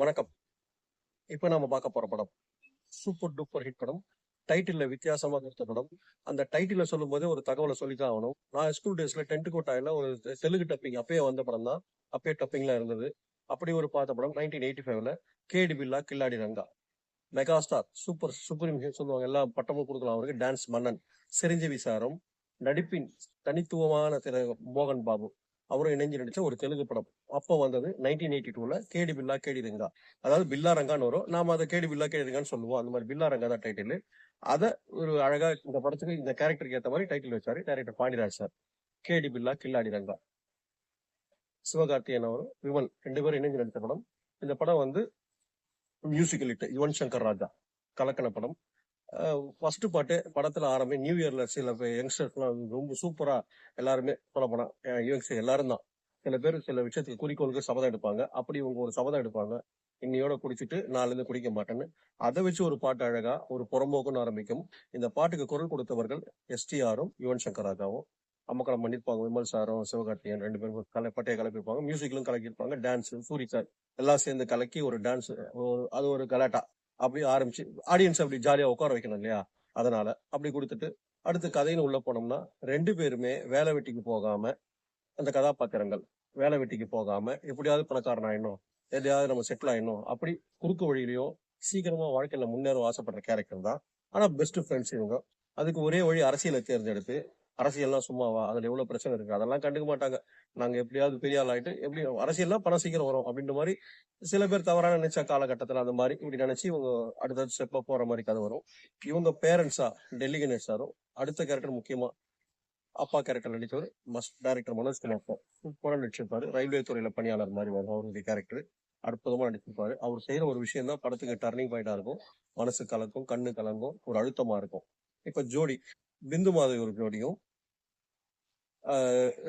வணக்கம். இப்போ நாம பார்க்க போற படம் சூப்பர் டூப்பர் ஹிட் படம். டைட்டில் வித்தியாசமா கொடுத்த படம். அந்த டைட்டில சொல்லும் போதே ஒரு தகவலை சொல்லித்தான் ஆகணும். நான் ஸ்கூல் டேஸ்ல டென்த் கோட்டாயில ஒரு தெலுங்கு டப்பிங் அப்பயே வந்த படம் தான். அப்பயே டப்பிங்லாம் இருந்தது. அப்படி ஒரு பார்த்த படம் நைன்டீன் எயிட்டி ஃபைவ்ல Kedi Billa Killadi Ranga. Megastar super super சொல்லுவாங்க. எல்லா பட்டமும் கொடுக்கலாம் அவருக்கு. டான்ஸ் மன்னன் சிரஞ்சீவி சாரும் நடிப்பின் தனித்துவமான திரு மோகன் பாபு. அவரும் இணைஞ்சு நடிச்ச ஒரு தெலுங்கு படம். அப்போ வந்தது நைன்டீன் எயிட்டி டூல கேடி பில்லா கேடி ரங்கா. அதாவது பில்லா ரங்கான்னு வரும். நாம அதை கேடி பில்லா கேடி ரங்கான்னு சொல்லுவோம். அந்த மாதிரி பில்லா ரங்கா தான் டைட்டில் அதை ஒரு அழகா இந்த படத்துக்கு இந்த கேரக்டருக்கு ஏற்ற மாதிரி டைட்டில் வச்சாரு டேரக்டர் பாண்டிராஜ் சார். கேடி பில்லா கில்லாடி ரங்கா. சிவகார்த்தியன் அவரும் விமன் ரெண்டு பேரும் இணைஞ்சு நடித்த படம். இந்த படம் வந்து மியூசிக்கல் இட்டு யுவன் சங்கர் ராஜா. கலக்கன படம். ஃபர்ஸ்ட் பாட்டு படத்துல ஆரம்பி நியூ இயர்ல சில யங்ஸ்டர்ஸ்லாம் ரொம்ப சூப்பரா எல்லாருமே சொல்ல போனா யங்ஸ்டர் எல்லாரும் தான். சில பேர் சில விஷயத்துக்கு குறிக்கோளுக்கு சபதம் எடுப்பாங்க. அப்படி இவங்க ஒரு சபதம் எடுப்பாங்க. இன்னையோட குடிச்சிட்டு நாளிலிருந்து குடிக்க மாட்டேன்னு. அதை வச்சு ஒரு பாட்டு அழகா ஒரு புறம்போக்குன்னு ஆரம்பிக்கும். இந்த பாட்டுக்கு குரல் கொடுத்தவர்கள் எஸ்டிஆரும் யுவன் சங்கர் ராஜாவும் அம்மக்கலம் பண்ணிருப்பாங்க விமல் சாரும் சிவகார்த்தியன் ரெண்டு பேரும் கலை பட்டையை கலப்பிருப்பாங்க மியூசிக்லும் கலக்கியிருப்பாங்க. டான்ஸ் சூரி சார் எல்லாம் சேர்ந்து கலக்கி ஒரு டான்ஸ் அது ஒரு கலாட்டா. அப்படி ஆரம்பிச்சு ஆடியன்ஸ் அப்படி ஜாலியாக உட்கார வைக்கணும் இல்லையா? அதனால அப்படி கொடுத்துட்டு அடுத்து கதைன்னு உள்ள போனோம்னா ரெண்டு பேருமே வேலை வெட்டிக்கு போகாம அந்த கதாபாத்திரங்கள் வேலை வெட்டிக்கு போகாம எப்படியாவது பணக்காரன் ஆயிடணும் எதையாவது நம்ம செட்டில் ஆயிடணும் அப்படி குறுக்கு வழியிலையோ சீக்கிரமா வாழ்க்கையில முன்னேற ஆசைப்படுற கேரக்டர் தான். ஆனா பெஸ்ட் ஃப்ரெண்ட்ஸ் இவங்க. அதுக்கு ஒரே வழி அரசியலை தேர்ந்தெடுத்து அரசியல்லாம் சும்மாவா அதுல எவ்வளவு பிரச்சனை இருக்கு? அதெல்லாம் கண்டுக்க மாட்டாங்க. நாங்க எப்படியாவது பெரிய ஆள் ஆயிட்டு எப்படி அரசியல்லாம் பணம் சீக்கிரம் வரும் அப்படின்ற மாதிரி சில பேர் தவறான நினைச்ச காலகட்டத்துல அந்த மாதிரி இப்படி நினைச்சு இவங்க அடுத்தடுத்த ஸ்டெப்பா போற மாதிரி கதை வரும். இவங்க பேரண்ட்ஸா டெல்லி கணேஷ் சாரும் அடுத்த கேரக்டர் முக்கியமா அப்பா கேரக்டர் நடித்தவர் மஸ்ட் டைரக்டர் மனோஜ்குமார் சார். சூப்பரா நடிச்சிருப்பாரு. ரயில்வே துறையில பணியாளர் மாதிரி வரும் அவருடைய கேரக்டர் அற்புதமா நடிச்சிருப்பாரு. அவர் செய்யற ஒரு விஷயம் தான் படத்துக்கு டர்னிங் பாயிண்டா இருக்கும். மனசு கலக்கும் கண்ணு கலங்கும் ஒரு அழுத்தமா இருக்கும். இப்ப ஜோடி பிந்து மாதவி ஒரு ஜோடியும்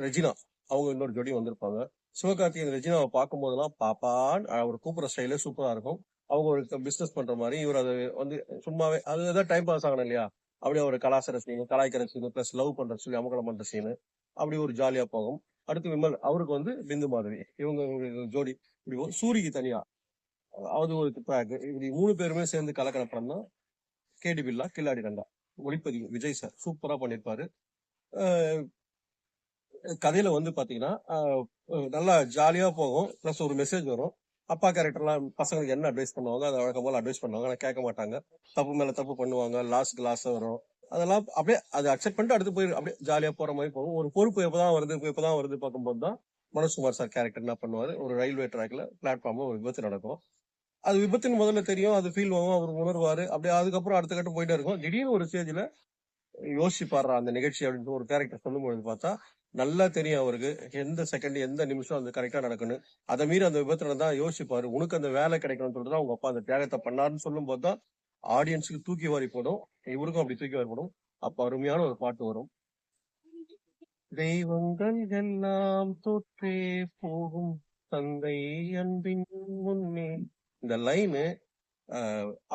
ரெஜினா அவங்க இன்னொரு ஜோடியும் வந்திருப்பாங்க. சிவகார்த்திகேயன் ரெஜினாவை பார்க்கும் போதெல்லாம் பாப்பான்னு அவர் கூப்பிடுற ஸ்டைலே சூப்பரா இருக்கும். அவங்க ஒரு பிசினஸ் பண்ற மாதிரி இவர் அது வந்து சும்மாவே அது ஏதாவது டைம் பாஸ் ஆகணும் இல்லையா? அப்படியே ஒரு கலாச்சார சீனு கலாய்க்கிற சீனு பிளஸ் லவ் பண்ற சொல்லி அமகலம் பண்ற சீனு அப்படி ஒரு ஜாலியா போகும். அடுத்து விமல் அவருக்கு வந்து பிந்து மாதவி இவங்க ஒரு ஜோடி இப்படி சூரிக்கு தனியா. அது ஒரு பேக் இப்படி மூணு பேருமே சேர்ந்து கலக்கிற படம் தான் கேடி பில்லா கில்லாடி ரெண்டா ஒளிப்பதிவு. விஜய் சார் சூப்பரா பண்ணிருப்பாரு. கதையில வந்து பாத்தீங்கன்னா நல்லா ஜாலியா போகும். பிளஸ் ஒரு மெசேஜ் வரும். அப்பா கேரக்டர்லாம் பசங்களுக்கு என்ன அட்வைஸ் பண்ணுவாங்க? அதை வழக்கம் போல அட்வைஸ் பண்ணுவாங்க. ஆனா கேட்க மாட்டாங்க. தப்பு மேல தப்பு பண்ணுவாங்க. லாஸ்ட் கிளாஸ் வரும். அதெல்லாம் அப்படியே அதை அக்செப்ட் பண்ணிட்டு அடுத்து போய் அப்படியே ஜாலியா போற மாதிரி போகும். ஒரு பொறுப்பு எப்பதான் வருது எப்பதான் வருது பார்க்கும்போது தான் மனோஜ்குமார் சார் கேரக்டர் என்ன பண்ணுவாரு? ஒரு ரயில்வே ட்ராக்ல பிளாட்ஃபார்ம்ல ஒரு விபத்து நடக்கும். அது விபத்துன்னு முதல்ல தெரியும் அது ஃபீல் ஆகும் அவர் உணர்வாரு. அப்படியே அதுக்கப்புறம் அடுத்த கட்டம் போயிட்டே இருக்கும். திடீர்னு ஒரு ஸ்டேஜ்ல யோசிச்சு அந்த நிகழ்ச்சி அப்படின்னு ஒரு கேரக்டர் சொல்லும்பொழுது பார்த்தா நல்லா தெரியும் அவருக்கு. எந்த செகண்ட் எந்த நிமிஷம் அந்த கரெக்டா நடக்கணும் அதை மீறி அந்த விபத்துல தான் யோசிப்பாரு. உனக்கு அந்த வேலை கிடைக்கணும்னு சொல்லிட்டு அவங்க அப்பா அந்த தியாகத்தை பண்ணாருன்னு சொல்லும் போது தான் ஆடியன்ஸுக்கு தூக்கி வாரி போடும். இவருக்கும் அப்படி தூக்கி வாரி போடும். அப்ப அருமையான ஒரு பாட்டு வரும். தெய்வங்கள் எல்லாம் தொற்றே போகும் தந்தை அன்பின் முன்னே. இந்த லைனு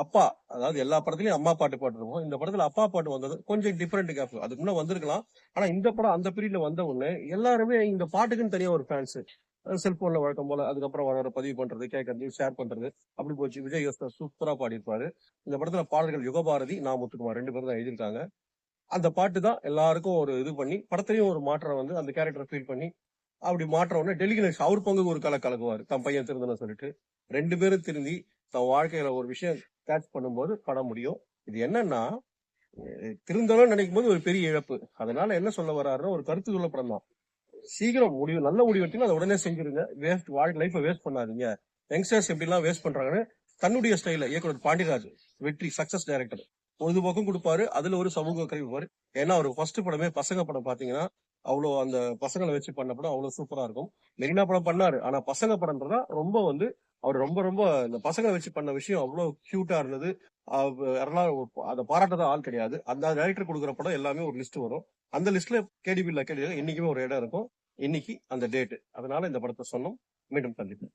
அப்பா அதாவது எல்லா படத்துலயும் அம்மா பாட்டு பாட்டுருப்போம். இந்த படத்துல அப்பா பாட்டு வந்தது கொஞ்சம் டிஃப்ரெண்ட் கேப் அதுக்கு முன்னே வந்திருக்கலாம். ஆனா இந்த படம் அந்த பீரியட்ல வந்த உடனே எல்லாருமே இந்த பாட்டுக்குன்னு தனியா ஒரு ஃபேன்ஸ் செல்போன்ல வழக்கம் போல அதுக்கப்புறம் வர பதிவு பண்றது கேட்கறது ஷேர் பண்றது அப்படி போச்சு. விஜய் யோசனா சூப்பரா பாடியிருப்பாரு. இந்த படத்துல பாடல்கள் யுகபாரதி நான் முத்துக்குமார் ரெண்டு பேரும் தான் எழுதியிருக்காங்க. அந்த பாட்டு தான் எல்லாருக்கும் ஒரு இது பண்ணி படத்துலயும் ஒரு மாற்றம் வந்து அந்த கேரக்டர் ஃபீல் பண்ணி அப்படி மாற்ற உடனே டெல்லி கணேஷ் அவர் பங்கு ஒரு கலை கலக்குவார். தன் பையன் திருந்தன சொல்லிட்டு ரெண்டு பேரும் திருந்தி தன் வாழ்க்கையில ஒரு விஷயம் கேட்ச் பண்ணும்போது பட முடியும். இது என்னன்னா திருந்தலும் நினைக்கும் போது ஒரு பெரிய இழப்பு. அதனால என்ன சொல்ல வர்றாருன்னா ஒரு கருத்து சொல்ல படம் தான். சீக்கிரம் முடிவு நல்ல முடிவு எடுத்தீங்கன்னா அதை உடனே செஞ்சிருங்க. வேஸ்ட் வாழ்க்கை லைஃபை வேஸ்ட் பண்ணாதீங்க. யங்ஸ்டர்ஸ் எப்படிலாம் வேஸ்ட் பண்றாங்கன்னு தன்னுடைய ஸ்டைல இயக்குனர் பாண்டியராஜ் வெற்றி சக்சஸ் டைரக்டர் பொழுதுபோக்கும் கொடுப்பாரு. அதுல ஒரு சமூக கருவிப்பாரு ஏன்னா அவர் ஃபர்ஸ்ட் படமே பசங்க படம் பாத்தீங்கன்னா அவ்வளவு அந்த பசங்களை வச்சு பண்ண படம் அவ்வளவு சூப்பரா இருக்கும். மெரினா படம் பண்ணாரு. ஆனா பசங்க படம்ன்றதா ரொம்ப வந்து அவர் ரொம்ப ரொம்ப இந்த பசங்களை வச்சு பண்ண விஷயம் அவ்வளவு க்யூட்டாக இருந்தது. யாரெல்லாம் அதை பாராட்டத ஆள் கிடையாது. அந்த டைரக்டர் கொடுக்குற படம் எல்லாமே ஒரு லிஸ்ட் வரும். அந்த லிஸ்ட்ல கேடிபில்ல கேடி இன்னைக்குமே ஒரு இடம் இருக்கும். இன்னைக்கு அந்த டேட் அதனால இந்த படத்தை சொன்னோம். மீண்டும் சந்திப்பேன்